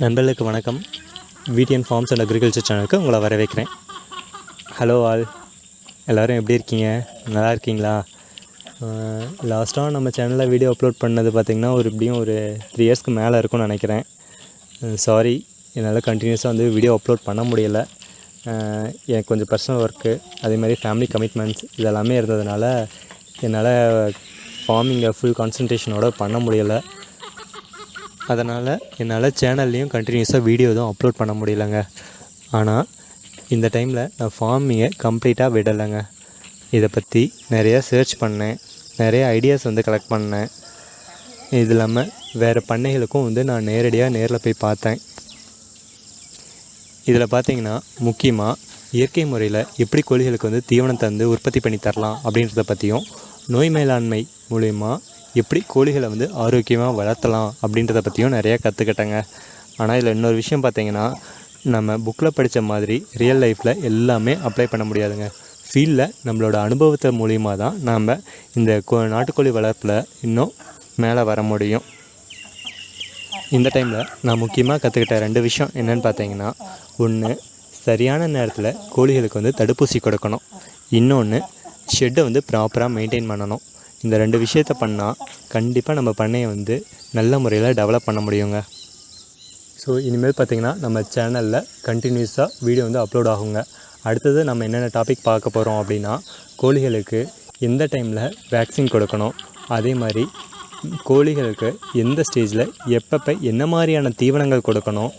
நண்பர்களுக்கு வணக்கம். VDN forms and agriculture சேனலுக்கு உங்களை வரவேற்கிறேன். Hello all. எல்லோரும் எப்படி இருக்கீங்க? நல்லா இருக்கீங்களா? லாஸ்ட்டாக நம்ம சேனலில் வீடியோ அப்லோட் பண்ணது பார்த்திங்கன்னா ஒரு எப்படியும் ஒரு த்ரீ இயர்ஸ்க்கு மேலே இருக்கும்னு நினைக்கிறேன். சாரி என்னால் கண்டினியூஸாக வந்து வீடியோ அப்லோட் பண்ண முடியலை. எனக்கு கொஞ்சம் பர்சனல் ஒர்க்கு அதே மாதிரி ஃபேமிலி கமிட்மெண்ட்ஸ் இதெல்லாமே இருந்ததுனால என்னால் ஃபார்மிங்கை ஃபுல் கான்சன்ட்ரேஷனோட பண்ண முடியலை. அதனால் என்னால் சேனல்லையும் கண்டினியூஸாக வீடியோ எதுவும் அப்லோட் பண்ண முடியலங்க. ஆனால் இந்த டைமில் நான் ஃபார்மிங்கை கம்ப்ளீட்டாக விடலைங்க. இதை பற்றி நிறையா சர்ச் பண்ணேன். நிறைய ஐடியாஸ் வந்து கலெக்ட் பண்ணேன். இது இல்லாமல் வேறு பண்ணைகளுக்கும் வந்து நான் நேரடியாக நேரில் போய் பார்த்தேன். இதில் பார்த்தீங்கன்னா முக்கியமாக இயற்கை முறையில் எப்படி கோழிகளுக்கு வந்து தீவனம் தந்து உற்பத்தி பண்ணி தரலாம் அப்படின்றத பற்றியும் நோய் மேலாண்மை மூலயமா எப்படி கோழிகளை வந்து ஆரோக்கியமாக வளர்த்தலாம் அப்படின்றத பற்றியும் நிறையா கற்றுக்கிட்டேங்க ஆனால் இதில் இன்னொரு விஷயம் பார்த்தீங்கன்னா நம்ம புக்கில் படித்த மாதிரி ரியல் லைஃப்பில் எல்லாமே அப்ளை பண்ண முடியாதுங்க. ஃபீல்டில் நம்மளோட அனுபவத்தை மூலியமாக தான் நாம் இந்த கோ நாட்டுக்கோழி வளர்ப்பில் இன்னும் மேலே வர முடியும். இந்த டைமில் நான் முக்கியமாக கற்றுக்கிட்ட ரெண்டு விஷயம் என்னன்னு பார்த்தீங்கன்னா ஒன்று சரியான நேரத்தில் கோழிகளுக்கு வந்து தடுப்பூசி கொடுக்கணும். இன்னொன்று ஷெட்டை வந்து ப்ராப்பராக மெயின்டைன் பண்ணணும். இந்த ரெண்டு விஷயத்த பண்ணால் கண்டிப்பாக நம்ம பண்ணையை வந்து நல்ல முறையில் டெவலப் பண்ண முடியுங்க. ஸோ இனிமேல் பார்த்திங்கன்னா நம்ம சேனலில் கண்டினியூஸாக வீடியோ வந்து அப்லோட் ஆகுங்க. அடுத்தது நம்ம என்னென்ன டாபிக் பார்க்க போகிறோம் அப்படின்னா கோழிகளுக்கு எந்த டைமில் வேக்சின் கொடுக்கணும்? அதே மாதிரி கோழிகளுக்கு எந்த ஸ்டேஜில் எப்பப்போ என்ன மாதிரியான தீவனங்கள் கொடுக்கணும்?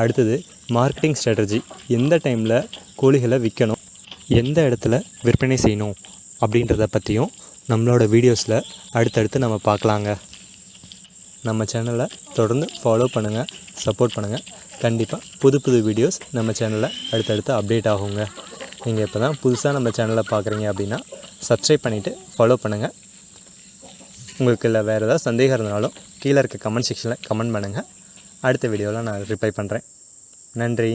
அடுத்தது மார்க்கெட்டிங் ஸ்ட்ராட்டஜி எந்த டைமில் கோழிகளை விற்கணும் எந்த இடத்துல விற்பனை செய்யணும்? அப்படின்றத பற்றியும் நம்மளோட வீடியோஸில் அடுத்தடுத்து நம்ம பார்க்கலாங்க. நம்ம சேனலை தொடர்ந்து ஃபாலோ பண்ணுங்கள் சப்போர்ட் பண்ணுங்கள் கண்டிப்பாக புது புது வீடியோஸ் நம்ம சேனலில் அடுத்தடுத்து அப்டேட் ஆகுங்க. நீங்கள் இப்போ தான் புதுசாக நம்ம சேனலை பார்க்குறீங்க அப்படின்னா சப்ஸ்கிரைப் பண்ணிவிட்டு ஃபாலோ பண்ணுங்கள் உங்களுக்கு இல்லை வேறு ஏதாவது சந்தேகம் இருந்தாலும் கீழே இருக்க கமெண்ட் செக்ஷனில் கமெண்ட் பண்ணுங்கள் அடுத்த வீடியோவில் நான் ரிப்ளை பண்ணுறேன் நன்றி.